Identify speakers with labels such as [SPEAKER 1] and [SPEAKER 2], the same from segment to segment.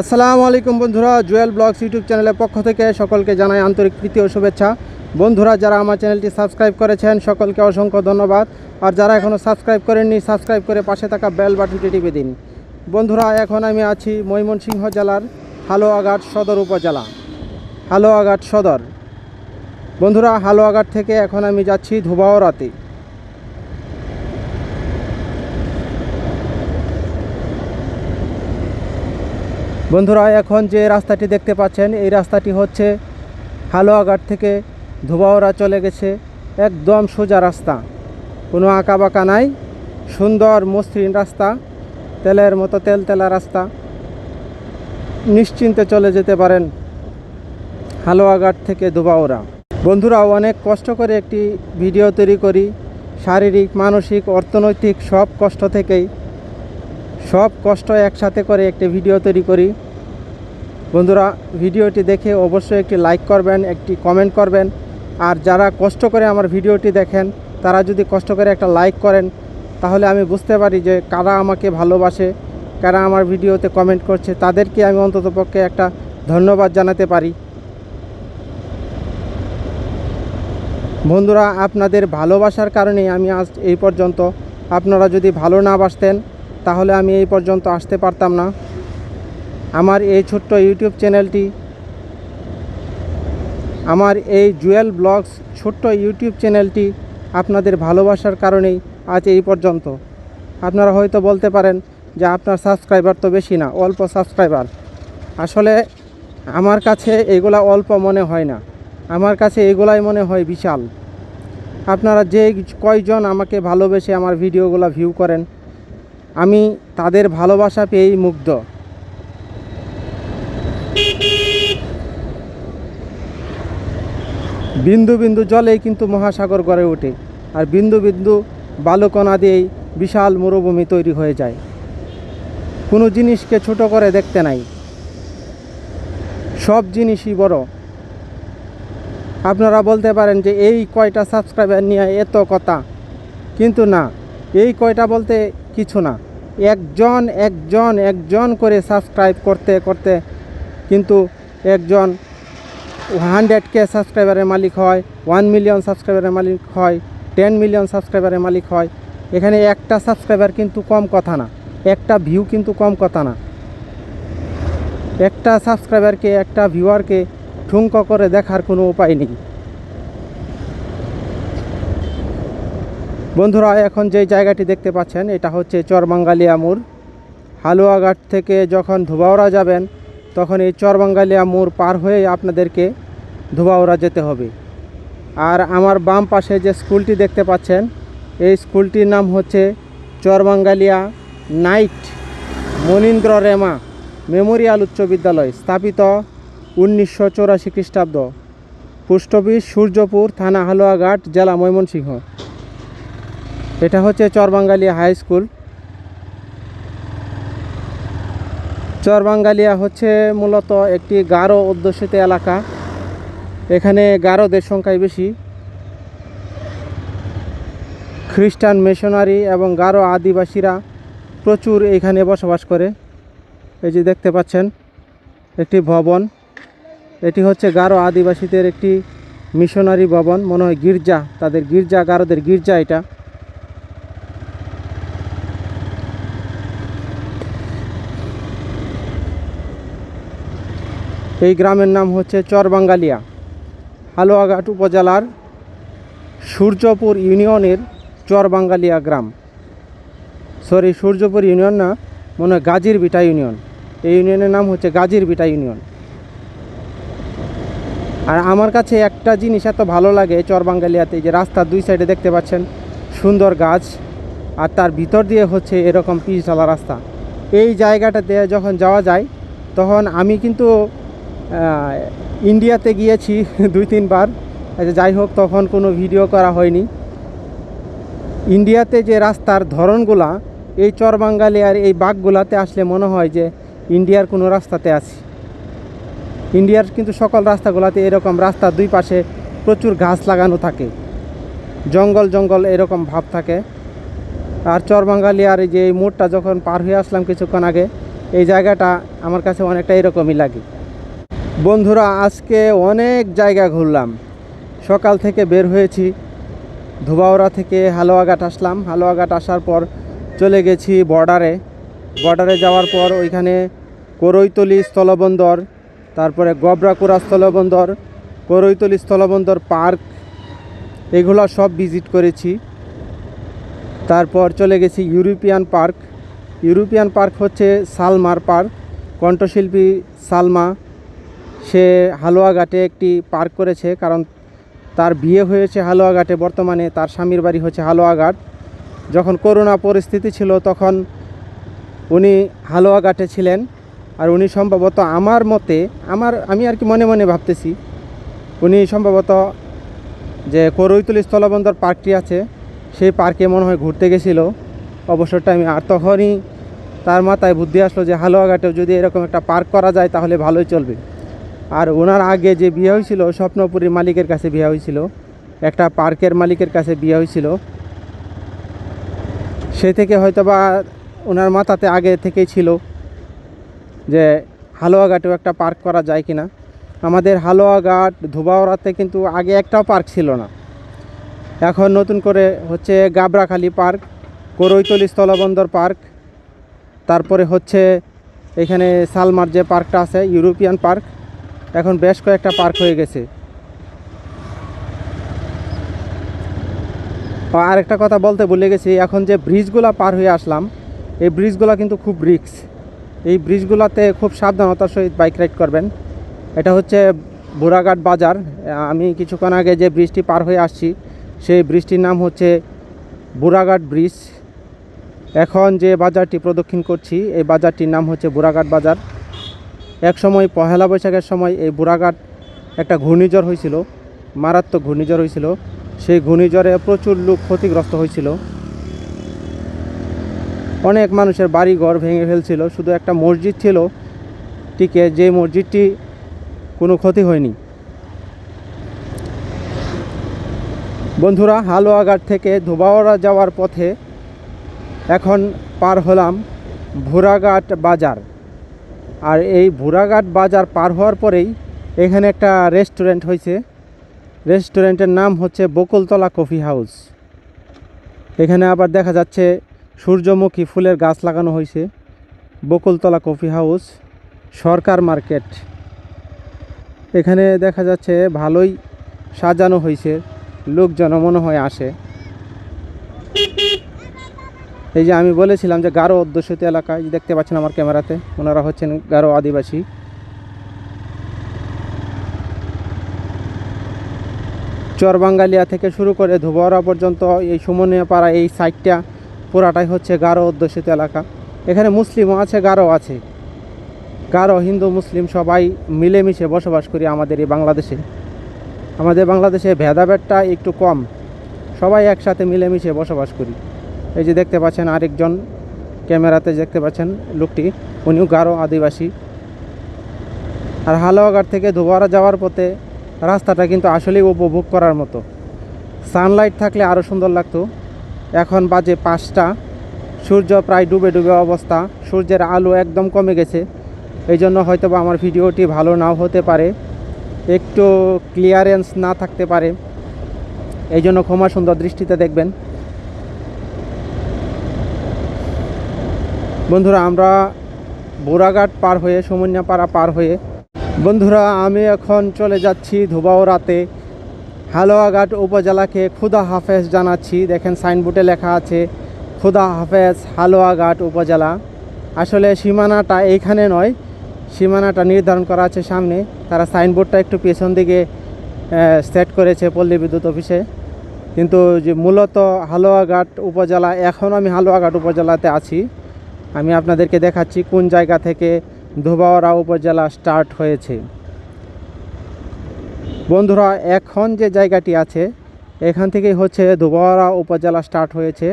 [SPEAKER 1] আসসালামু আলাইকুম বন্ধুরা, জুয়েল ব্লগস ইউটিউব চ্যানেলের পক্ষ থেকে সকলকে জানাই আন্তরিক প্রীতি ও শুভেচ্ছা। বন্ধুরা, যারা আমার চ্যানেলটি সাবস্ক্রাইব করেছেন, সকলকে অসংখ্য ধন্যবাদ। আর যারা এখনও সাবস্ক্রাইব করেননি, সাবস্ক্রাইব করে পাশে থাকা বেল বাটনটি টিপে দিন। বন্ধুরা, এখন আমি আছি ময়মনসিংহ জেলার হালুয়াঘাট সদর উপজেলা, হালুয়াঘাট সদর। বন্ধুরা, হালুয়াঘাট থেকে এখন আমি যাচ্ছি ধুবাওরাতে বন্ধুরা, এখন যে রাস্তাটি দেখতে পাচ্ছেন, এই রাস্তাটি হচ্ছে হালুয়াঘাট থেকে ধুবাওরা চলে গেছে। একদম সোজা রাস্তা। কোনো আঁকা বাঁকা নাই, সুন্দর মসৃণ রাস্তা, তেলের মতো তেল তেলা রাস্তা। নিশ্চিন্তে চলে যেতে পারেন হালুয়াঘাট থেকে ধুবাওরা বন্ধুরা, অনেক কষ্ট করে একটি ভিডিও তৈরি করি। শারীরিক, মানসিক, অর্থনৈতিক সব কষ্ট থেকেই, সব কষ্ট একসাথে করে একটি ভিডিও তৈরি করি। বন্ধুরা, ভিডিওটি দেখে অবশ্যই একটি লাইক করবেন, একটি কমেন্ট করবেন। আর যারা কষ্ট করে আমার ভিডিওটি দেখেন, তারা যদি কষ্ট করে একটা লাইক করেন, তাহলে আমি বুঝতে পারি যে কারা আমাকে ভালোবাসে, কারা আমার ভিডিওতে কমেন্ট করছে। তাদেরকে আমি অন্ততপক্ষে একটা ধন্যবাদ জানাতে পারি। বন্ধুরা, আপনাদের ভালোবাসার কারণেই আমি আজ এই পর্যন্ত। আপনারা যদি ভালো না বাসতেন, তাহলে আমি এই পর্যন্ত আসতে পারতাম না। আমার এই ছোট্ট ইউটিউব চ্যানেলটি, আমার এই জুয়েল ব্লগস ছোট্ট ইউটিউব চ্যানেলটি আপনাদের ভালোবাসার কারণেই আজ এই পর্যন্ত। আপনারা হয়তো বলতে পারেন যে আপনার সাবস্ক্রাইবার তো বেশি না, অল্প সাবস্ক্রাইবার। আসলে আমার কাছে এগুলা অল্প মনে হয় না। আমার কাছে এগুলাই মনে হয় বিশাল। আপনারা যে কয়জন আমাকে ভালোবেসে আমার ভিডিওগুলো ভিউ করেন, আমি তাদের ভালোবাসা পেয়েই মুগ্ধ। বিন্দু বিন্দু জলেই কিন্তু মহাসাগর গড়ে ওঠে আর বিন্দু বিন্দু বালুকণা দিয়েই বিশাল মরুভূমি তৈরি হয়ে যায়। কোনো জিনিসকে ছোট করে দেখতে নাই। সব জিনিসই বড়। আপনারা বলতে পারেন যে এই কয়টা সাবস্ক্রাইবার নিয়ে এত কথা, কিন্তু না, এই কয়টা বলতে কিছু না। একজন একজন একজন করে সাবস্ক্রাইব করতে করতে কিন্তু একজন হান্ড্রেড কে সাবস্ক্রাইবারের মালিক হয়, ওয়ান মিলিয়ন সাবস্ক্রাইবারের মালিক হয়, টেন মিলিয়ন সাবস্ক্রাইবারের মালিক হয়। এখানে একটা সাবস্ক্রাইবার কিন্তু কম কথা না, একটা ভিউ কিন্তু কম কথা না। একটা সাবস্ক্রাইবারকে, একটা ভিউয়ারকে ঠুঙ্ক করে দেখার কোনো উপায় নেই। বন্ধুরা, এখন যে জায়গাটি দেখতে পাচ্ছেন, এটা হচ্ছে চরবাঙ্গালিয়া মোড়। হালুয়াঘাট থেকে যখন ধুবাওড়া যাবেন তখন এই চরবাঙ্গালিয়া মোড় পার হয়ে আপনাদেরকে ধুবাওড়া যেতে হবে। আর আমার বাম পাশে যে স্কুলটি দেখতে পাচ্ছেন, এই স্কুলটির নাম হচ্ছে চরবাঙ্গালিয়া নাইট মনীন্দ্র রেমা মেমোরিয়াল উচ্চ বিদ্যালয়, স্থাপিত উনিশশো চৌরাশি খ্রিস্টাব্দ। অফিস সূর্যপুর থানা হালুয়াঘাট, জেলা ময়মনসিংহ। এটা হচ্ছে চরবাঙ্গালিয়া হাই স্কুল। চরবাঙ্গালিয়া হচ্ছে মূলত একটি গারো অধ্যুষিত এলাকা। এখানে গারোদের সংখ্যাই বেশি। খ্রিস্টান মিশনারি এবং গারো আদিবাসীরা প্রচুর এখানে বসবাস করে। এই যে দেখতে পাচ্ছেন, একটি ভবন। এটি হচ্ছে গারো আদিবাসীদের একটি মিশনারি ভবন। মনে হয় গির্জা, তাদের গির্জা, গারোদের গির্জা এটা। এই গ্রামের নাম হচ্ছে চরবাঙ্গালিয়া, হালুয়াঘাট উপজেলার সূর্যপুর ইউনিয়নের চরবাঙ্গালিয়া গ্রাম। সরি সূর্যপুর ইউনিয়ন না, মনে হয় গাজীর বিটা ইউনিয়ন। এই ইউনিয়নের নাম হচ্ছে গাজীর বিটা ইউনিয়ন। আর আমার কাছে একটা জিনিস এত ভালো লাগে চরবাঙ্গালিয়াতে, যে রাস্তার দুই সাইডে দেখতে পাচ্ছেন, সুন্দর গাছ, আর তার ভিতর দিয়ে হচ্ছে এরকম পিচঢালা রাস্তা। এই জায়গাটাতে যখন যাওয়া যায়, তখন আমি কিন্তু ইন্ডিয়াতে গিয়েছি দুই তিনবার। আচ্ছা, যাই হোক তখন কোনো ভিডিও করা হয়নি। ইন্ডিয়াতে যে রাস্তার ধরনগুলা এই চরবাঙ্গালিয়ার এই বাঘগুলাতে আসলে মনে হয় যে ইন্ডিয়ার কোনো রাস্তাতে আছি। ইন্ডিয়ার কিন্তু সকল রাস্তাগুলাতে এরকম রাস্তার দুই পাশে প্রচুর গাছ লাগানো থাকে। জঙ্গল জঙ্গল এরকম ভাব থাকে। আর চরবাঙ্গালিয়ার এই যে এই মোড়টা যখন পার হয়ে আসলাম কিছুক্ষণ আগে এই জায়গাটা আমার কাছে অনেকটা এরকমই লাগে। বন্ধুরা, আজকে অনেক জায়গা ঘুরলাম। সকাল থেকে বের হয়েছি ধুবাওড়া থেকে হালুয়াঘাট আসলাম। হালুয়াঘাট আসার পর চলে গেছি বর্ডারে। বর্ডারে যাওয়ার পর ওইখানে করৈতলি স্থলবন্দর, তারপরে গবরাকুড়া স্থলবন্দর, করৈতলি স্থলবন্দর পার্ক, এগুলো সব ভিজিট করেছি। তারপর চলে গেছি ইউরোপিয়ান পার্ক। ইউরোপিয়ান পার্ক হচ্ছে সালমার পার্ক, কণ্ঠশিল্পী সালমা সে হালুয়াঘাটে একটি পার্ক করেছে, কারণ তার বিয়ে হয়েছে হালুয়াঘাটে বর্তমানে তার স্বামীর বাড়ি হচ্ছে হালুয়াঘাট যখন করোনা পরিস্থিতি ছিল, তখন উনি হালুয়াঘাটে ছিলেন। আর উনি সম্ভবত আমার মতে, আমার, আমি আর কি মনে মনে ভাবতেছি, উনি সম্ভবত যে করৈতলি স্থলবন্দর পার্কটি আছে, সেই পার্কে মনে হয় ঘুরতে গেছিল। অবসর টাইমে আর তখনই তার মাথায় বুদ্ধি আসলো যে হালুয়াঘাটেও যদি এরকম একটা পার্ক করা যায়, তাহলে ভালোই চলবে। আর ওনার আগে যে বিয়ে হয়েছিল, স্বপ্নপুরীর মালিকের কাছে বিয়ে হয়েছিল, একটা পার্কের মালিকের কাছে বিয়ে হয়েছিল। সে থেকে হয়তো বা ওনার মাথাতে আগে থেকেই ছিল যে হালুয়াঘাটেও একটা পার্ক করা যায় কিনা। আমাদের হালুয়াঘাট ধুবাওড়াতে কিন্তু আগে একটাও পার্ক ছিল না। এখন নতুন করে হচ্ছে গাবরাখালী পার্ক, করৈতলি স্থলবন্দর পার্ক, তারপরে হচ্ছে এখানে সালমার যে পার্কটা আছে, ইউরোপিয়ান পার্ক এখন বেশ কয়েকটা পার্ক হয়ে গেছে। আরেকটা কথা বলতে ভুলে গেছি, এখন যে ব্রিজগুলো পার হয়ে আসলাম, এই ব্রিজগুলো কিন্তু খুব রিক্স এই ব্রিজগুলোতে খুব সাবধানতার সহিত বাইক রাইড করবেন। এটা হচ্ছে বুড়াঘাট বাজার। আমি কিছুক্ষণ আগে যে ব্রিজটি পার হয়ে আসছি, সেই ব্রিজটির নাম হচ্ছে বুড়াঘাট ব্রিজ। এখন যে বাজারটি প্রদক্ষিণ করছি, এই বাজারটির নাম হচ্ছে বুড়াঘাট বাজার। এক সময় পহেলা বৈশাখের সময় এই বুড়াঘাট একটা ঘূর্ণিঝড় হয়েছিল, মারাত্মক ঘূর্ণিঝড় হয়েছিল। সেই ঘূর্ণিঝড়ে প্রচুর লোক ক্ষতিগ্রস্ত হয়েছিল। অনেক মানুষের বাড়িঘর ভেঙে ফেলছিল, শুধু একটা মসজিদ ছিল, টিকে যে মসজিদটি কোনো ক্ষতি হয়নি। বন্ধুরা, হালুয়াঘাট থেকে ধোবাওড়া যাওয়ার পথে এখন পার হলাম ভুরাঘাট বাজার। আর এই ভুরাঘাট বাজার পার হওয়ার পরেই এখানে একটা রেস্টুরেন্ট হয়েছে। রেস্টুরেন্টের নাম হচ্ছে বকুলতলা কফি হাউস। এখানে আবার দেখা যাচ্ছে সূর্যমুখী ফুলের গাছ লাগানো হয়েছে। Bakultala coffee house, Sarkar market. এখানে দেখা যাচ্ছে ভালোই সাজানো হয়েছে। লোকজন মনে হয় আসে। এই যে আমি বলেছিলাম যে গারো অধ্যুষিত এলাকায় দেখতে পাচ্ছেন আমার ক্যামেরাতে, ওনারা হচ্ছেন গারো আদিবাসী। চরবাঙ্গালিয়া থেকে শুরু করে ধুবরা পর্যন্ত এই সুমনিয়া পাড়া, এই সাইডটা পুরাটাই হচ্ছে গারো অধ্যুষিত এলাকা। এখানে মুসলিমও আছে গারো আছে। গারো, হিন্দু, মুসলিম সবাই মিলেমিশে বসবাস করি আমাদের এই বাংলাদেশে। আমাদের বাংলাদেশে ভেদাভেদটা একটু কম। সবাই একসাথে মিলেমিশে বসবাস করি। এই যে দেখতে পাচ্ছেন আরেকজন ক্যামেরাতে দেখতে পাচ্ছেন লোকটি, উনিও গারো আদিবাসী। আর হালুয়াঘাট থেকে ধোবারা যাওয়ার পথে রাস্তাটা কিন্তু আসলেই উপভোগ করার মতো। সানলাইট থাকলে আরও সুন্দর লাগতো। এখন বাজে পাঁচটা, সূর্য প্রায় ডুবে ডুবে অবস্থা, সূর্যের আলো একদম কমে গেছে। এই জন্য হয়তো বা আমার ভিডিওটি ভালো নাও হতে পারে, একটু ক্লিয়ারেন্স না থাকতে পারে। এই জন্য ক্ষমা সুন্দর দৃষ্টিতে দেখবেন। বন্ধুরা, আমরা বোরাঘাট পার হয়ে, সমন্যাপাড়া পার হয়ে, বন্ধুরা, আমি এখন চলে যাচ্ছি ধুবাওরাতে হালুয়াঘাট উপজেলাকে খুদা হাফেজ জানাচ্ছি। দেখেন, সাইনবোর্ডে লেখা আছে খুদা হাফেজ হালুয়াঘাট উপজেলা। আসলে সীমানাটা এইখানে নয়, সীমানাটা নির্ধারণ করা আছে সামনে। তারা সাইনবোর্ডটা একটু পেছন দিকে সেট করেছে পল্লী বিদ্যুৎ অফিসে। কিন্তু যে মূলত হালুয়াঘাট উপজেলা এখন আমি হালুয়াঘাট উপজেলাতে আছি। আমি আপনাদেরকে দেখাচ্ছি কোন জায়গা থেকে ধোবাওড়া উপজেলা স্টার্ট হয়েছে। বন্ধুরা, এখন যে জায়গাটি আছে, এখান থেকেই হচ্ছে ধোবাওড়া উপজেলা স্টার্ট হয়েছে।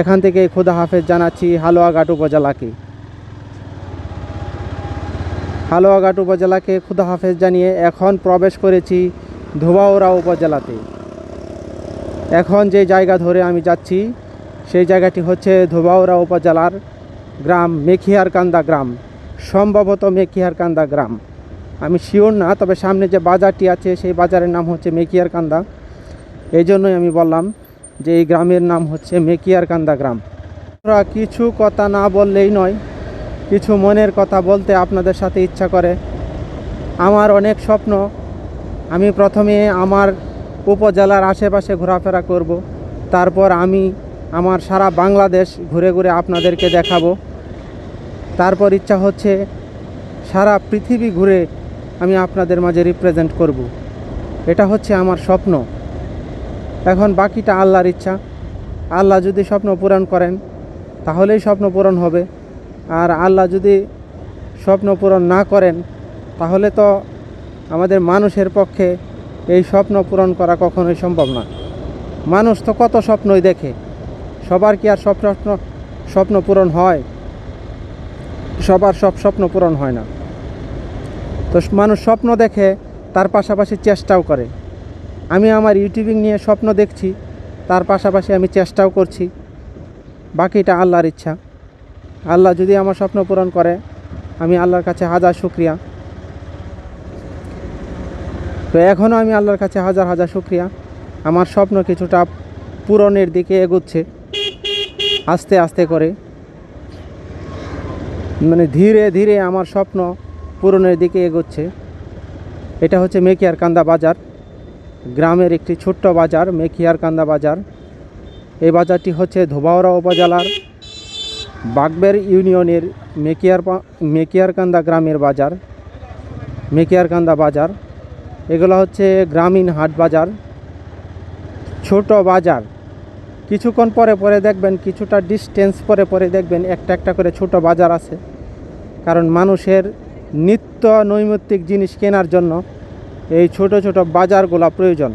[SPEAKER 1] এখান থেকে খুদা হাফেজ জানাচ্ছি হালুয়াঘাট উপজেলাকে। হালুয়াঘাট উপজেলাকে খুদা হাফেজ জানিয়ে এখন প্রবেশ করেছি ধোবাওড়া উপজেলাতে। এখন যে জায়গা ধরে আমি যাচ্ছি, সেই জায়গাটি হচ্ছে ধোবাওরা উপজেলার গ্রাম মেখিয়ারকান্দা গ্রাম, সম্ভবত মেখিয়ারকান্দা গ্রাম। আমি শিওর না, তবে সামনে যে বাজারটি আছে, সেই বাজারের নাম হচ্ছে মেকিয়ারকান্দা এই জন্যই আমি বললাম যে এই গ্রামের নাম হচ্ছে মেকিয়ারকান্দা গ্রাম। কিছু কথা না বললেই নয়, কিছু মনের কথা বলতে আপনাদের সাথে ইচ্ছা করে। আমার অনেক স্বপ্ন, আমি প্রথমে আমার উপজেলার আশেপাশে ঘোরাফেরা করব, তারপর আমি আমার সারা বাংলাদেশ ঘুরে ঘুরে আপনাদেরকে দেখাবো। তারপর ইচ্ছা হচ্ছে সারা পৃথিবী ঘুরে আমি আপনাদের মাঝে রিপ্রেজেন্ট করব। এটা হচ্ছে আমার স্বপ্ন। এখন বাকিটা আল্লাহর ইচ্ছা। আল্লাহ যদি স্বপ্ন পূরণ করেন, তাহলেই স্বপ্ন পূরণ হবে। আর আল্লাহ যদি স্বপ্ন পূরণ না করেন, তাহলে তো আমাদের মানুষের পক্ষে এই স্বপ্ন পূরণ করা কখনোই সম্ভব না। মানুষ তো কত স্বপ্নই দেখে। সবার কি আর সব স্বপ্ন স্বপ্ন পূরণ হয়? সবার সব স্বপ্ন পূরণ হয় না। তো মানুষ স্বপ্ন দেখে, তার পাশাপাশি চেষ্টাও করে। আমি আমার ইউটিউবিং নিয়ে স্বপ্ন দেখছি, তার পাশাপাশি আমি চেষ্টাও করছি। বাকিটা আল্লাহর ইচ্ছা। আল্লাহ যদি আমার স্বপ্ন পূরণ করে, আমি আল্লাহর কাছে হাজার শুক্রিয়া। তো এখনও আমি আল্লাহর কাছে হাজার হাজার শুক্রিয়া। আমার স্বপ্ন কিছুটা পূরণের দিকে এগোচ্ছে। আস্তে আস্তে করে। মানে ধীরে ধীরে আমার স্বপ্ন পূরণের দিকে এগোচ্ছে। এটা হচ্ছে মেকিয়ার কান্দা বাজার। গ্রামের একটি ছোট্ট বাজার, মেকিয়ার কান্দা বাজার। এই বাজারটি হচ্ছে ধোবাওড়া উপজেলার বাগবের ইউনিয়নের মেকিয়ার মেকিয়ারকান্দা গ্রামের বাজার। মেকিয়ারকান্দা বাজার। এগুলো হচ্ছে গ্রামীণ হাট বাজার। ছোট বাজার। কিছুক্ষণ পরে পরে দেখবেন কিছুটা ডিস্টেন্স পরে পরে দেখবেন একটা একটা করে ছোট বাজার আছে। কারণ মানুষের নিত্য নৈমিত্তিক জিনিস কেনার জন্য এই ছোট ছোট বাজারগুলো প্রয়োজন।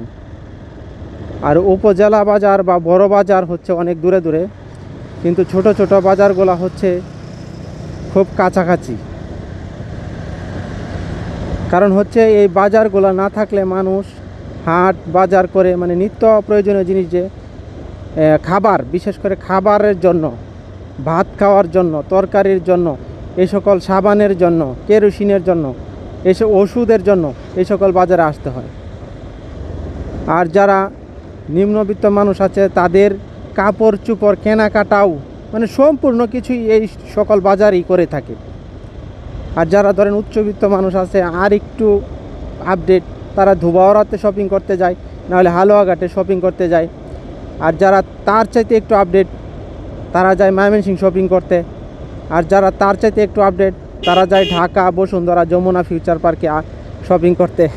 [SPEAKER 1] আর উপজেলা বাজার বা বড় বাজার হচ্ছে অনেক দূরে দূরে, কিন্তু ছোট ছোট বাজারগুলো হচ্ছে খুব কাছাকাছি। কারণ হচ্ছে এই বাজারগুলো না থাকলে মানুষ হাট বাজার করে মানে নিত্য প্রয়োজনীয় জিনিস যে খাবার, বিশেষ করে খাবারের জন্য, ভাত খাওয়ার জন্য, তরকারির জন্য এই সকল সাবানের জন্য, কেরোসিনের জন্য এসব ওষুধের জন্য এই সকল বাজারে আসতে হয়। আর যারা নিম্নবিত্ত মানুষ আছে, তাদের কাপড়, চুপড়, কেনাকাটাও মানে সম্পূর্ণ কিছুই এই সকল বাজারই করে থাকে। আর যারা ধরেন উচ্চবিত্ত মানুষ আছে, আর একটু আপডেট তারা ধুবাওড়াতে শপিং করতে যায়, নাহলে হালুয়াঘাটে শপিং করতে যায়। আর যারা তার চাইতে একটু আপডেট তারা যায় ময়মনসিং শপিং করতে। আর যারা তার চাইতে একটু আপডেট তারা যায় ঢাকা, বসুন্ধরা, যমুনা ফিউচার পার্কে শপিং করতে।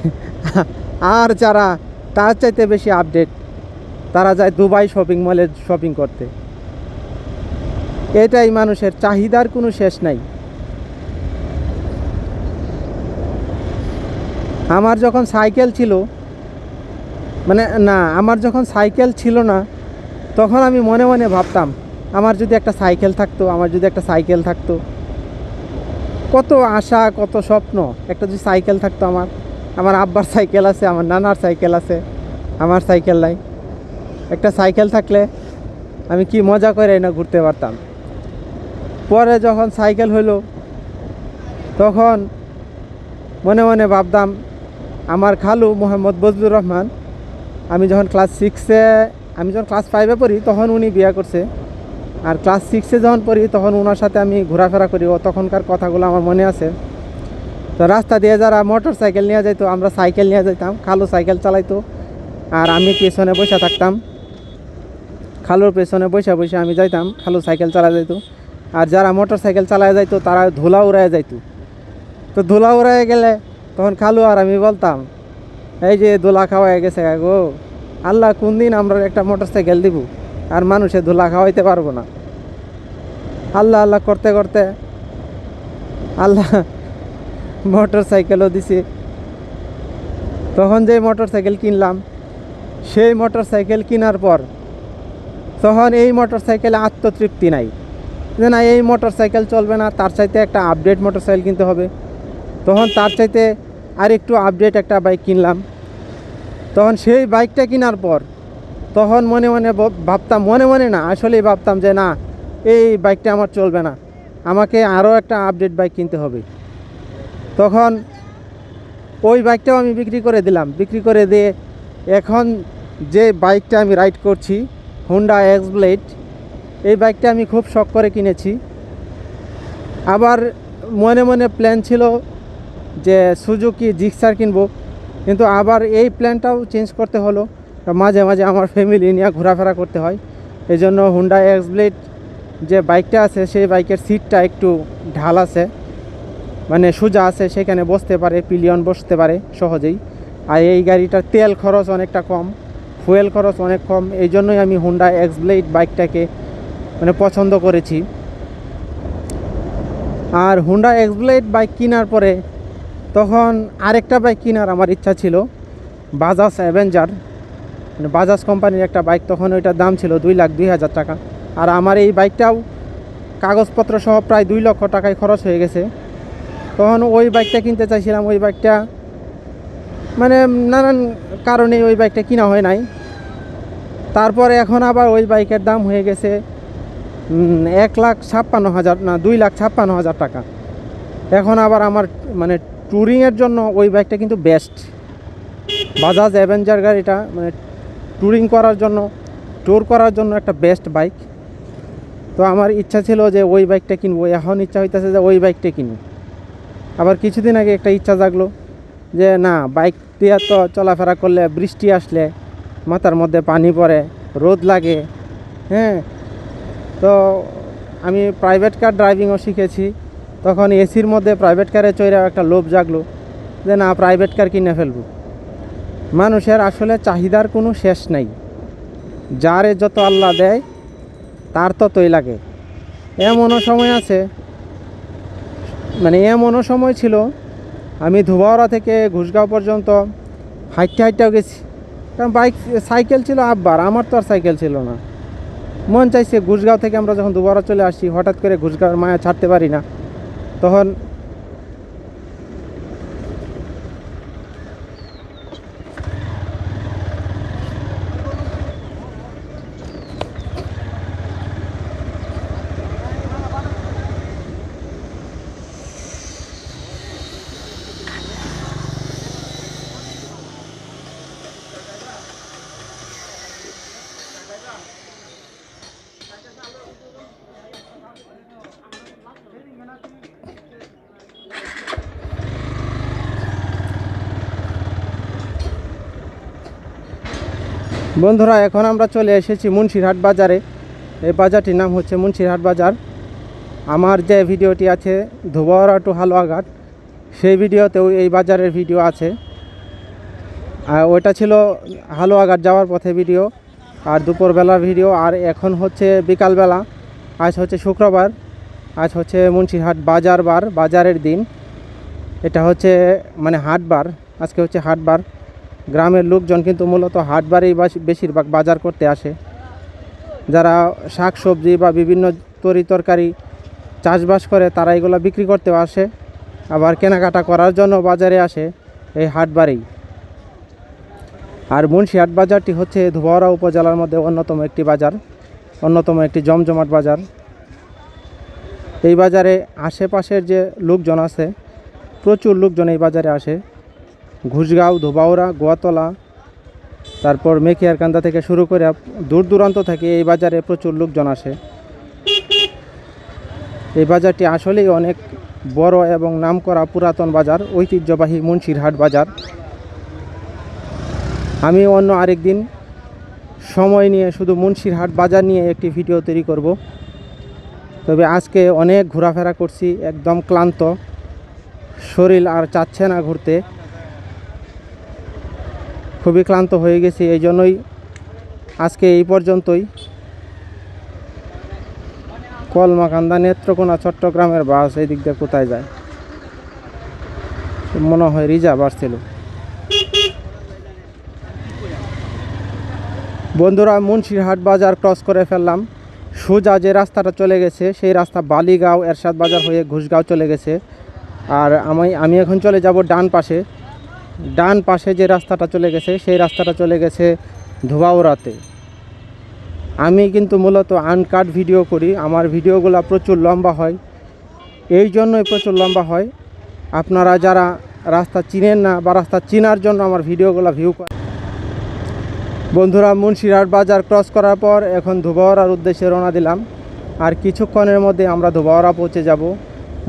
[SPEAKER 1] আর যারা তার চাইতে বেশি আপডেট তারা যায় দুবাই শপিং মলে শপিং করতে। এটাই মানুষের চাহিদার কোনো শেষ নাই। আমার যখন সাইকেল ছিল মানে না, আমার যখন সাইকেল ছিল না, তখন আমি মনে মনে ভাবতাম, আমার যদি একটা সাইকেল থাকতো, আমার যদি একটা সাইকেল থাকতো, কত আশা, কত স্বপ্ন, একটা যদি সাইকেল থাকতো আমার আমার আব্বার সাইকেল আছে, আমার নানার সাইকেল আছে, আমার সাইকেল নাই। একটা সাইকেল থাকলে আমি কি মজা করে না ঘুরতে পারতাম। পরে যখন সাইকেল হলো তখন মনে মনে ভাবতাম, আমার খালু মোহাম্মদ বজলুর রহমান আমি যখন ক্লাস সিক্সে আমি যখন ক্লাস ফাইভে পড়ি, তখন উনি বিয়ে করছে। আর ক্লাস সিক্সে যখন পড়ি, তখন ওনার সাথে আমি ঘোরাফেরা করি। ও তখনকার কথাগুলো আমার মনে আছে। তো রাস্তা দিয়ে যারা মোটর সাইকেল নিয়ে যাইতো, আমরা সাইকেল নিয়ে যাইতাম। খালু সাইকেল চালাইতো। আর আমি পেছনে বসে থাকতাম। খালুর পেছনে বসে বসে আমি যাইতাম, খালু সাইকেল চালা যাইতো। আর যারা মোটর সাইকেল চালায় যাইতো, তারা ধুলা উড়ায় যাইতো। তো ধুলা উড়ায় গেলে তখন খালু আর আমি বলতাম এই যে ধুলা খাওয়াই গেছে, গো। আল্লাহ কোন দিন আমরা একটা মোটর সাইকেল দিব? আর মানুষে ধুলা খাওয়াইতে পারব না। আল্লাহ আল্লাহ করতে করতে আল্লাহ মোটর সাইকেলও দিছে। তখন যে মোটর সাইকেল কিনলাম, সেই মোটর সাইকেল কেনার পর তখন এই মোটর সাইকেলে আত্মতৃপ্তি নাই। যে না, এই মোটর সাইকেল চলবে না, তার চাইতে একটা আপডেট মোটর সাইকেল কিনতে হবে। তখন তার চাইতে আর একটু আপডেট একটা বাইক কিনলাম। তখন সেই বাইকটা কেনার পর তখন মনে মনে ভাবতাম, মনে মনে না, আসলেই ভাবতাম যে না, এই বাইকটা আমার চলবে না। আমাকে আরও একটা আপডেট বাইক কিনতে হবে। তখন ওই বাইকটাও আমি বিক্রি করে দিলাম। বিক্রি করে দিয়ে এখন যে বাইকটা আমি রাইড করছি হুন্ডা এক্স ব্লেড এই বাইকটা আমি খুব শখ করে কিনেছি। আবার মনে মনে প্ল্যান ছিল যে সুজুকি, জিক্সার কিনবো। কিন্তু আবার এই প্ল্যানটাও চেঞ্জ করতে হলো। মাঝে মাঝে আমার ফ্যামিলি নিয়ে ঘোরাফেরা করতে হয়। এই জন্য হুন্ডা এক্স ব্লেড যে বাইকটা আছে, সেই বাইকের সিটটা একটু ঢাল আছে। মানে সোজা আছে, সেখানে বসতে পারে পিলিয়ন বসতে পারে সহজেই। আর এই গাড়িটার তেল খরচ অনেকটা কম ফুয়েল খরচ অনেক কম। এই জন্যই আমি হুন্ডা এক্স ব্লেড বাইকটাকে মানে পছন্দ করেছি। আর হুন্ডা এক্স ব্লেড বাইক কেনার পরে তখন আরেকটা বাইক কেনার আমার ইচ্ছা ছিল। বাজাজ অ্যাভেঞ্জার বাজাজ কোম্পানির একটা বাইক তখন ওইটার দাম ছিল দুই লাখ দুই হাজার টাকা। আর আমার এই বাইকটাও কাগজপত্র সহ প্রায় দুই লক্ষ টাকায় খরচ হয়ে গেছে। তখন ওই বাইকটা কিনতে চাইছিলাম, ওই বাইকটা মানে নানান কারণে ওই বাইকটা কিনা হয় নাই। তারপরে এখন আবার ওই বাইকের দাম হয়ে গেছে এক লাখ ছাপ্পান্ন হাজার না, দুই লাখ ছাপ্পান্ন হাজার টাকা। এখন আবার আমার মানে ট্যুরিংয়ের জন্য ওই বাইকটা কিন্তু বেস্ট বাজাজ অ্যাভেঞ্জার গাড়িটা মানে ট্যুরিং করার জন্য ট্যুর করার জন্য একটা বেস্ট বাইক তো আমার ইচ্ছা ছিল যে ওই বাইকটা কিনবো, এখন ইচ্ছা হইতেছে যে ওই বাইকটা কিনি। আবার কিছুদিন আগে একটা ইচ্ছা জাগলো যে না বাইক দিয়ে তো চলাফেরা করলে বৃষ্টি আসলে, মাথার মধ্যে পানি পড়ে, রোদ লাগে হ্যাঁ। তো আমি প্রাইভেট কার ড্রাইভিংও শিখেছি। তখন এসির মধ্যে প্রাইভেট কারে চড়ে একটা লোভ জাগলো যে না প্রাইভেট কার কিনে ফেলব। মানুষের আসলে চাহিদার কোনো শেষ নাই। যারে যত আল্লাহ দেয়, তার ততই লাগে। এমনও সময় আছে মানে এমনও সময় ছিল, আমি ধুবাওড়া থেকে ঘুষগাঁও পর্যন্ত হাইটে হাইটেও গেছি। কারণ বাইক সাইকেল ছিল আব্বার, আমার তো আর সাইকেল ছিল না। মন চাইছে ঘুষগাঁও থেকে আমরা যখন দুবারা চলে আসি, হঠাৎ করে ঘুষগাঁওয়ের মায়া ছাড়তে পারি না। তখন বন্ধুরা, এখন আমরা চলে এসেছি মুন্সিরহাট বাজারে। এই বাজারটির নাম হচ্ছে মুন্সিরহাট বাজার। আমার যে ভিডিওটি আছে ধুবাওয়ারা টু হালুয়াঘাট, সেই ভিডিওতেও এই বাজারের ভিডিও আছে। আর ওইটা ছিল হালুয়াঘাট যাওয়ার পথে ভিডিও, আর দুপুরবেলার ভিডিও, আর এখন হচ্ছে বিকালবেলা। আজ হচ্ছে শুক্রবার, আজ হচ্ছে মুন্সিরহাট বাজার বার, বাজারের দিন। এটা হচ্ছে মানে হাটবার, আজকে হচ্ছে হাটবার। গ্রামের লোকজন কিন্তু মূলত হাটবারেই বেশিরভাগ বাজার করতে আসে। যারা শাক সবজি বা বিভিন্ন তরি তরকারি চাষবাস করে, তারা এগুলো বিক্রি করতেও আসে। আবার কেনাকাটা করার জন্য বাজারে আসে এই হাটবারেই আর মুন্সিহাট বাজারটি হচ্ছে ধোবাওড়া উপজেলার মধ্যে অন্যতম একটি বাজার, অন্যতম একটি জমজমাট বাজার। এই বাজারে আশেপাশের যে লোকজন আছে, প্রচুর লোকজন এই বাজারে আসে। ঘুষগাঁও, ধোবাউড়া, গোয়াতলা, তারপর মেখিয়ারকান্দা থেকে শুরু করে দূর দূরান্ত থেকে এই বাজারে প্রচুর লোকজন আসে। এই বাজারটি আসলেই অনেক বড় এবং নামকরা পুরাতন বাজার, ঐতিহ্যবাহী মুন্সিরহাট বাজার। আমি অন্য আরেক দিন সময় নিয়ে শুধু মুন্সিরহাট বাজার নিয়ে একটি ভিডিও তৈরি করব। তবে আজকে অনেক ঘোরাফেরা করছি, একদম ক্লান্ত, শরীর আর চাচ্ছে না ঘুরতে। খুবই ক্লান্ত হয়ে গেছি, এই জন্যই আজকে এই পর্যন্তই। কলমাকান্দা নেত্রকোনা, চট্টগ্রামের বাস এই দিক দিয়ে কোথায় যায়? মনে হয় রিজার্ভ আসছিল। বন্ধুরা, মুন্সিরহাট বাজার ক্রস করে ফেললাম। সোজা যে রাস্তাটা চলে গেছে, সেই রাস্তা বালিগাঁও, এরশাদ বাজার হয়ে ঘুষগাঁও চলে গেছে। আর আমি আমি এখন চলে যাব ডান পাশে। ডান পাশে যে রাস্তাটা চলে গেছে, সেই রাস্তাটা চলে গেছে ধোবাউড়াতে। আমি কিন্তু মূলত আনকাট ভিডিও করি, আমার ভিডিওগুলো প্রচুর লম্বা হয়। এই জন্যই প্রচুর লম্বা হয়। আপনারা যারা রাস্তা চিনেন না বা রাস্তা চেনার জন্য আমার ভিডিওগুলো ভিউ করেন বন্ধুরা, মুন্সিরহাট বাজার ক্রস করার পর এখন ধুবাওয়ার উদ্দেশ্যে রওনা দিলাম। আর কিছুক্ষণের মধ্যে আমরা ধুবাওয়ারা পৌঁছে যাব।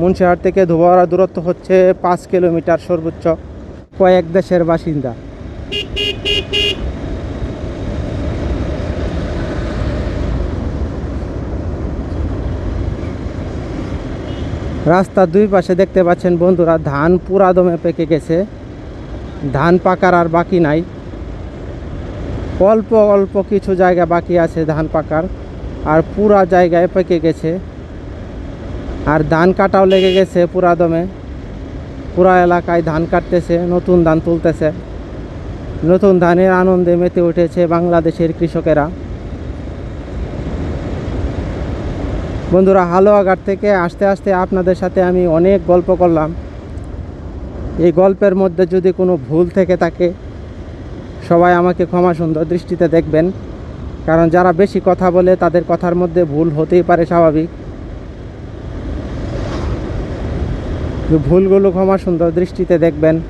[SPEAKER 1] মুন্সিরহাট থেকে ধুবাওয়ারা দূরত্ব হচ্ছে পাঁচ কিলোমিটার সর্বোচ্চ। কয়েক দেশের বাসিন্দা। রাস্তার দুই পাশে দেখতে পাচ্ছেন বন্ধুরা, ধান পুরা দমে পেকে গেছে। ধান পাকার আর বাকি নাই। অল্প অল্প কিছু জায়গা বাকি আছে ধান পাকার, আর পুরা জায়গায় পেকে গেছে। আর ধান কাটাও লেগে গেছে পুরা দমে। পুরা এলাকায় ধান কাটতেছে, নতুন ধান তুলতেছে। নতুন ধানের আনন্দে মেতে উঠেছে বাংলাদেশের কৃষকেরা। বন্ধুরা, হালুয়াঘাট থেকে আসতে আসতে আপনাদের সাথে আমি অনেক গল্প করলাম। এই গল্পের মধ্যে যদি কোনো ভুল থেকে থাকে, সবাই আমাকে ক্ষমা সুন্দর দৃষ্টিতে দেখবেন। কারণ যারা বেশি কথা বলে, তাদের কথার মধ্যে ভুল হতেই পারে স্বাভাবিক তো ভুলগুলো ক্ষমা সুন্দর দৃষ্টিতে দেখবেন।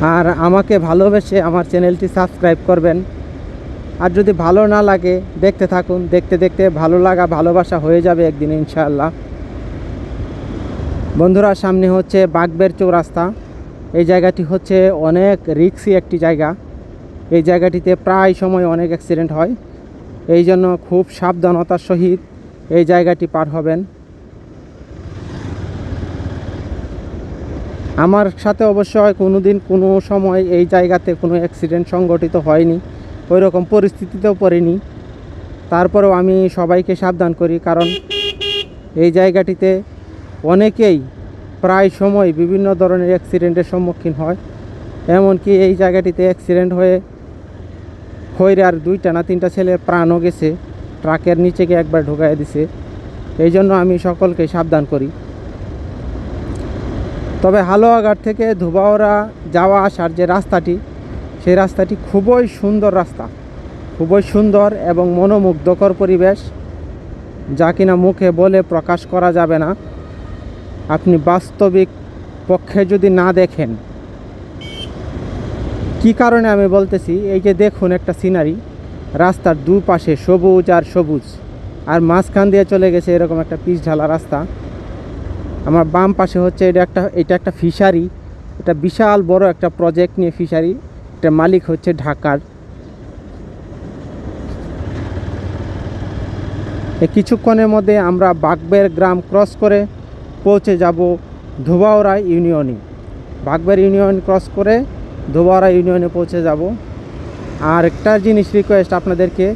[SPEAKER 1] আর আমাকে ভালোবেসে আমার চ্যানেলটি সাবস্ক্রাইব করবেন। আর যদি ভালো না লাগে, দেখতে থাকুন। দেখতে দেখতে ভালো লাগা, ভালোবাসা হয়ে যাবে একদিন, ইনশাআল্লাহ। বন্ধুরা, সামনে হচ্ছে বাগবের চৌরাস্তা। এই জায়গাটি হচ্ছে অনেক রিক্সি একটি জায়গা। এই জায়গাটিতে প্রায় সময় অনেক অ্যাক্সিডেন্ট হয়। এই জন্য খুব সাবধানতার সহিত এই জায়গাটি পার হবেন। আমার সাথে অবশ্যই কোনো দিন কোনো সময় এই জায়গাতে কোনো অ্যাক্সিডেন্ট সংগঠিত হয়নি ওই রকম পরিস্থিতিতেও পড়িনি। তারপরেও আমি সবাইকে সাবধান করি, কারণ এই জায়গাটিতে অনেকেই প্রায় সময় বিভিন্ন ধরনের অ্যাক্সিডেন্টের সম্মুখীন হয়। এমনকি এই জায়গাটিতে অ্যাক্সিডেন্ট হয়ে, হইরে আর দুইটা না তিনটা ছেলের প্রাণও গেছে, ট্রাকের নিচে গিয়ে একবার ঢুকাই দিছে। এই জন্য আমি সকলকে সাবধান করি। তবে হালুয়াঘাট থেকে ধুবাওরা যাওয়া আসার যে রাস্তাটি, সেই রাস্তাটি খুবই সুন্দর রাস্তা। খুবই সুন্দর এবং মনোমুগ্ধকর পরিবেশ, যা কিনা মুখে বলে প্রকাশ করা যাবে না। আপনি বাস্তবিক পক্ষে যদি না দেখেন, কি কারণে আমি বলতেছি, এই যে দেখুন একটা সিনারি, রাস্তার দুপাশে সবুজ আর সবুজ, আর মাঝখান দিয়ে চলে গেছে এরকম একটা পিচ ঢালা রাস্তা। আমার বাম পাশে হচ্ছে এটা একটা এটা একটা ফিশারি এটা বিশাল বড় একটা প্রজেক্ট নিয়ে ফিশারি এটা মালিক হচ্ছে ঢাকার। কিছুক্ষণের মধ্যে আমরা বাগবের গ্রাম ক্রস করে পৌঁছে যাব ধোবাওড়া ইউনিয়নে। বাগবের ইউনিয়ন ক্রস করে ধোবাওড়া ইউনিয়নে পৌঁছে যাব। আর একটা জিনিস রিকোয়েস্ট আপনাদেরকে,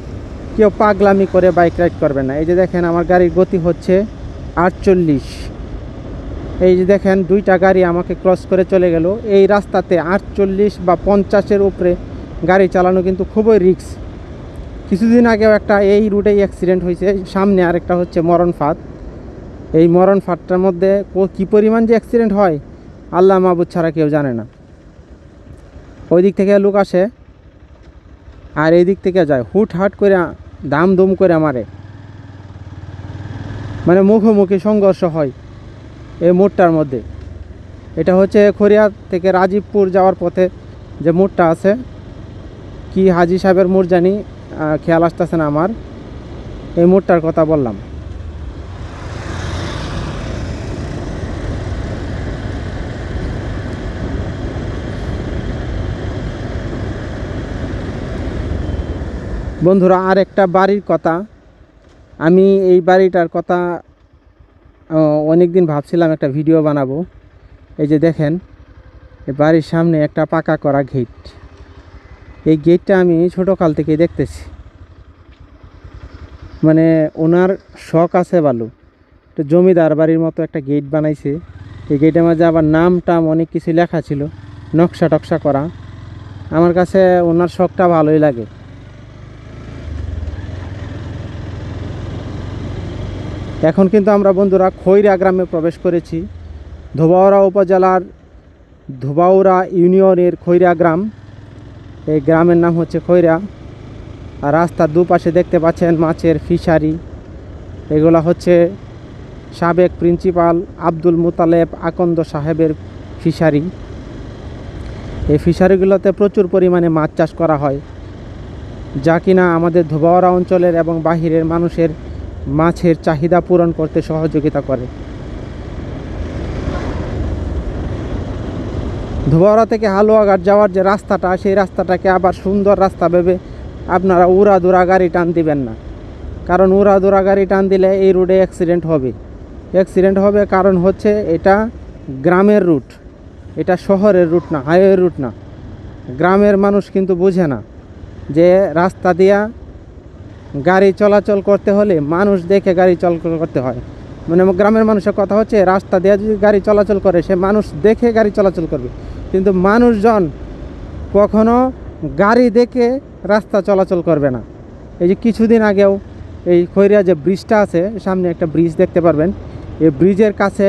[SPEAKER 1] কেউ পাগলামি করে বাইক রাইড করবে না। এই যে দেখেন আমার গাড়ির গতি হচ্ছে আটচল্লিশ। এই যে দেখেন, দুইটা গাড়ি আমাকে ক্রস করে চলে গেল। এই রাস্তাতে আটচল্লিশ বা পঞ্চাশের উপরে গাড়ি চালানো কিন্তু খুবই রিস্ক। কিছুদিন আগেও একটা এই রুটেই অ্যাক্সিডেন্ট হয়েছে। সামনে আরেকটা হচ্ছে মরণ ফাঁদ। এই মরণ ফাঁদটার মধ্যে কী পরিমাণ যে অ্যাক্সিডেন্ট হয়, আল্লাহ মাহবুদ ছাড়া কেউ জানে না। ওই দিক থেকে লোক আসে, আর এই দিক থেকে যায়। হুট হাট করে দাম দুম করে মারে। মানে মুখোমুখি সংঘর্ষ হয়। এই মোড়টার মধ্যে। এটা হচ্ছে খড়িয়া থেকে রাজীবপুর যাওয়ার পথে যে মোড়টা আছে। কি হাজি সাহেবের মোড় জানি খেয়াল আসতেছে না আমার। এই মোড়টার কথা বললাম। বন্ধুরা আর একটা বাড়ির কথা। আমি এই বাড়িটার কথা অনেক দিন ভাবছিলাম একটা ভিডিও বানাবো। এই যে দেখেন এই বাড়ির সামনে একটা পাকা করা গেট এই গেটটা আমি ছোটোকাল থেকেই দেখতেছি। মানে ওনার শখ আছে ভালো তো জমিদার বাড়ির মতো একটা গেট বানাইছে। এই গেটের মাঝে আবার নাম টাম অনেক কিছু লেখা ছিল, নকশা টকশা করা। আমার কাছে ওনার শখটা ভালোই লাগে। এখন কিন্তু আমরা বন্ধুরা খৈরা গ্রামে প্রবেশ করেছি। ধোবাউড়া উপজেলার ধোবাউড়া ইউনিয়নের খৈরা গ্রাম। এই গ্রামের নাম হচ্ছে খৈরা। আর রাস্তার দুপাশে দেখতে পাচ্ছেন মাছের ফিশারি। এগুলা হচ্ছে সাবেক প্রিন্সিপাল আব্দুল মুতালেব আকন্দ সাহেবের ফিশারি। এই ফিশারিগুলোতে প্রচুর পরিমাণে মাছ চাষ করা হয়। যা কিনা আমাদের ধোবাওয়ারা অঞ্চলের এবং বাহিরের মানুষের মাছের চাহিদা পূরণ করতে সহযোগিতা করে। ধোবাওয়ারা থেকে হালুয়াঘাট যাওয়ার যে রাস্তাটা, সেই রাস্তাটাকে আবার সুন্দর রাস্তা ভেবে আপনারা উড়া দুরা গাড়ি টান দিবেন না। কারণ উড়া দুরা গাড়ি টান দিলে এই রুটে অ্যাক্সিডেন্ট হবে। অ্যাক্সিডেন্ট হবে কারণ হচ্ছে এটা গ্রামের রুট। এটা শহরের রুট না হাইওয়ে রুট না। গ্রামের মানুষ কিন্তু বুঝে না যে রাস্তা দিয়া গাড়ি চলাচল করতে হলে মানুষ দেখে গাড়ি চলাচল করতে হয়। মানে গ্রামের মানুষের কথা হচ্ছে, রাস্তা দিয়ে যদি গাড়ি চলাচল করে, সে মানুষ দেখে গাড়ি চলাচল করবে। কিন্তু মানুষজন কখনো গাড়ি দেখে রাস্তা চলাচল করবে না। এই যে কিছুদিন আগেও এই খৈরিয়া যে ব্রিজটা আছে, সামনে একটা ব্রিজ দেখতে পারবেন। এই ব্রিজের কাছে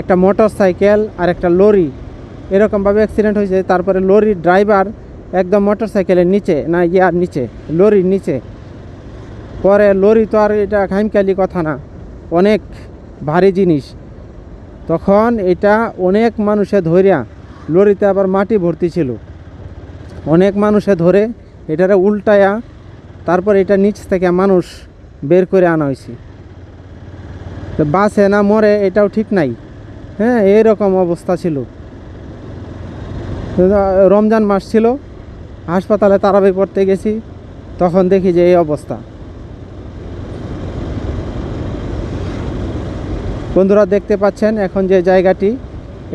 [SPEAKER 1] একটা মোটর সাইকেল আর একটা লরি এরকমভাবে অ্যাক্সিডেন্ট হয়েছে। তারপরে লরির ড্রাইভার একদম মোটর সাইকেলের নিচে না ইয়ার নিচে, লরির নিচে পরে লরি তো আর এটা খাইমকালি কথা না, অনেক ভারী জিনিস। তখন এটা অনেক মানুষে ধরিয়া লরিতে আবার মাটি ভর্তি ছিল। অনেক মানুষে ধরে এটারে উল্টায়া তারপর এটা নিচ থেকে মানুষ বের করে আনা হয়েছে তো বাসে না, মরে এটাও ঠিক নাই। হ্যাঁ এইরকম অবস্থা ছিল। রমজান মাস ছিল, হাসপাতালে তারাবি পড়তে গেছি, তখন দেখি যে এই অবস্থা। বন্ধুরা দেখতে পাচ্ছেন এখন যে জায়গাটি,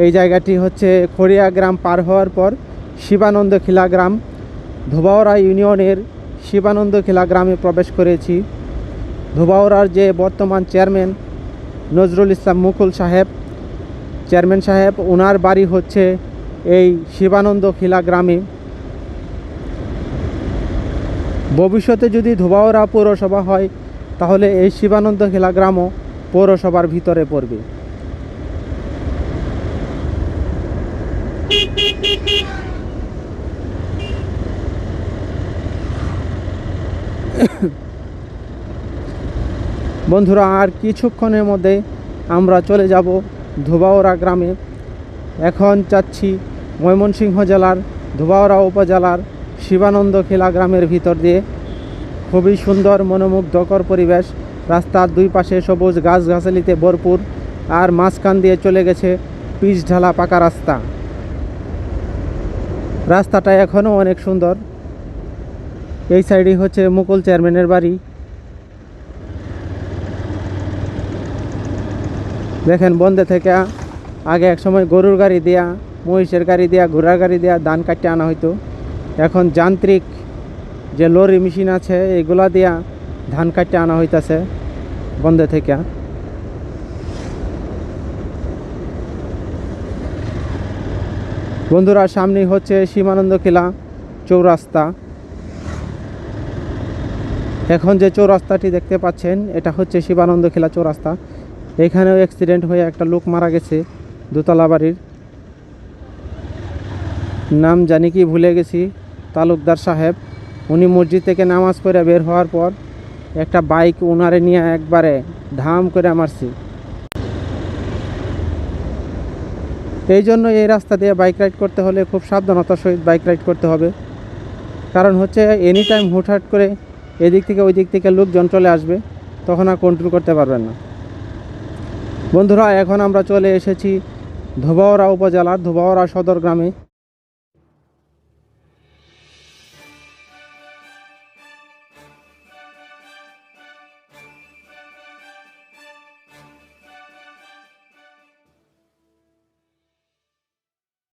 [SPEAKER 1] এই জায়গাটি হচ্ছে খড়িয়া গ্রাম পার হওয়ার পর শিবানন্দ খিলা গ্রাম। ধোবাওড়া ইউনিয়নের শিবানন্দ খিলা গ্রামে প্রবেশ করেছি। ধোবাওড়ার যে বর্তমান চেয়ারম্যান নজরুল ইসলাম মুকুল সাহেব, চেয়ারম্যান সাহেব ওনার বাড়ি হচ্ছে এই শিবানন্দ খিলা গ্রামে। ভবিষ্যতে যদি ধোবাওড়া পৌরসভা হয়, তাহলে এই শিবানন্দ খিলা গ্রামও পৌরসভার ভিতরে পড়বে। বন্ধুরা, আর কিছুক্ষণের মধ্যে আমরা চলে যাব ধোবাওড়া গ্রামে। এখন যাচ্ছি ময়মনসিংহ জেলার ধোবাওড়া উপজেলার শিবানন্দ খেলা গ্রামের ভিতর দিয়ে। খুবই সুন্দর, মনোমুগ্ধকর পরিবেশ। রাস্তার দুই পাশে সবুজ গাছগাছালিতে ভরপুর আর মাঝখান দিয়ে চলে গেছে পিচ ঢালা পাকা রাস্তা। রাস্তাটা এখনও অনেক সুন্দর। এই সাইডে হচ্ছে মুকুল চেয়ারম্যানের বাড়ি। দেখেন বন্ধে থেকে আগে এক সময় গরুর গাড়ি দেয়া, মহিষের গাড়ি দেয়া, ঘোড়ার গাড়ি দেয়া ধান কাটতে আনা হইতো। এখন যান্ত্রিক যে লরি মেশিন আছে, এগুলা দিয়া ধান কাটতে আনা হইতাছে বন্ধে থেকে। বন্ধুরা সামনে হচ্ছে সীমানন্দ কিলা চৌরাস্তা। এখন যে চৌরাস্তাটি দেখতে পাচ্ছেন, এটা হচ্ছে শিবানন্দ খেলা চৌরাস্তা। এখানেও অ্যাক্সিডেন্ট হয়ে একটা লোক মারা গেছে দোতলা বাড়ির। নাম জানি কি ভুলে গেছি, তালুকদার সাহেব। উনি মসজিদ থেকে নামাজ পড়ে বের হওয়ার পর একটা বাইক ওনারে নিয়ে একবারে ধাম করে মারছি। এই জন্য এই রাস্তা দিয়ে বাইক রাইড করতে হলে খুব সাবধানতার সহিত বাইক রাইড করতে হবে। কারণ হচ্ছে এনি টাইম হুটহাট করে এদিক থেকে ওই দিক থেকে লোকজন চলে আসবে, তখন আর কন্ট্রোল করতে পারবেন না। বন্ধুরা, এখন আমরা চলে এসেছি ধোবাওড়া উপজেলার ধোবাওড়া সদর গ্রামে।